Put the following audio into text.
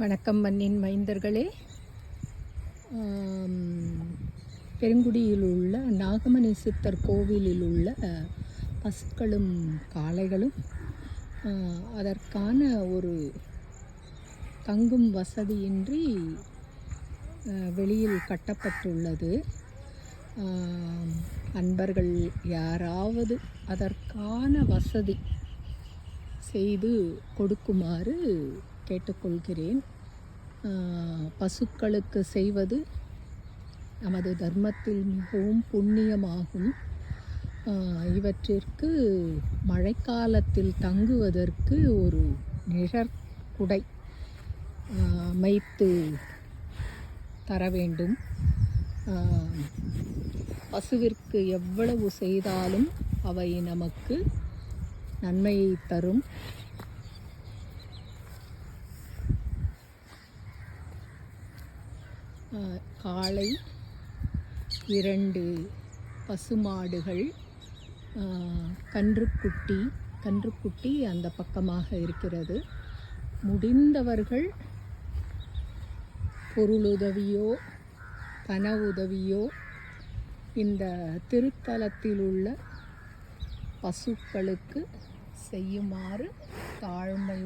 வணக்கம் மண்ணின் மைந்தர்களே. பெருங்குடியில் உள்ள நாகமணி சித்தர் கோவிலில் உள்ள பசுக்களும் காளைகளும் அதற்கான ஒரு தங்கும் வசதியின்றி வெளியில் கட்டப்பட்டுள்ளது. அன்பர்கள் யாராவது அதற்கான வசதி செய்து கொடுக்குமாறு கேட்டுக்கொள்கிறேன். பசுக்களுக்கு செய்வது நமது தர்மத்தில் மிகவும் புண்ணியமாகும். இவற்றிற்கு மழைக்காலத்தில் தங்குவதற்கு ஒரு நிழற்குடை அமைத்து தர வேண்டும். பசுவிற்கு எவ்வளவு செய்தாலும் அவை நமக்கு நன்மையை தரும். காளை இரண்டு பசுமாடுகள் கன்றுக்குட்டி கன்றுக்குட்டி அந்த பக்கமாக இருக்கிறது. முடிந்தவர்கள் பொருளுதவியோ பண உதவியோ இந்த திருத்தலத்தில் உள்ள பசுக்களுக்கு செய்யுமாறு தாழ்மை